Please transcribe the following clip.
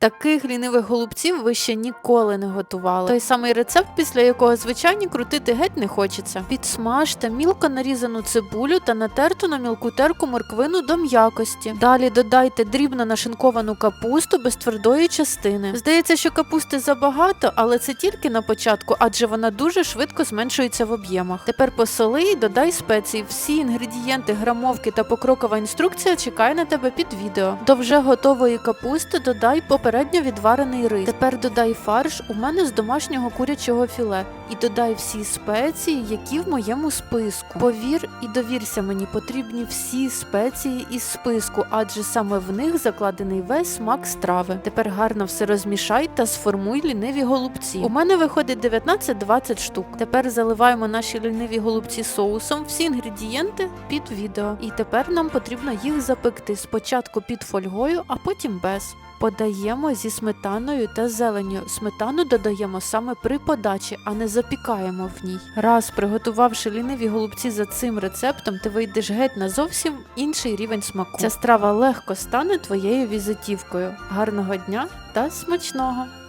Таких лінивих голубців ви ще ніколи не готували. Той самий рецепт, після якого звичайні крутити геть не хочеться. Підсмажте мілко нарізану цибулю та натерту на мілку терку морквину до м'якості. Далі додайте дрібно нашинковану капусту без твердої частини. Здається, що капусти забагато, але це тільки на початку, адже вона дуже швидко зменшується в об'ємах. Тепер посоли і додай спеції. Всі інгредієнти, грамовки та покрокова інструкція чекає на тебе під відео. До вже готової капусти додай попередньо відварений рис. Тепер додай фарш у мене з домашнього курячого філе і додай всі спеції, які в моєму списку. Повір і довірся мені, потрібні всі спеції із списку, адже саме в них закладений весь смак страви. Тепер гарно все розмішай та сформуй ліниві голубці. У мене виходить 19-20 штук. Тепер заливаємо наші ліниві голубці соусом, всі інгредієнти під відео. І тепер нам потрібно їх запекти спочатку під фольгою, а потім без. Подаємо зі сметаною та зеленню. Сметану додаємо саме при подачі, а не запікаємо в ній. Раз приготувавши ліниві голубці за цим рецептом, ти вийдеш геть на зовсім інший рівень смаку. Ця страва легко стане твоєю візитівкою. Гарного дня та смачного!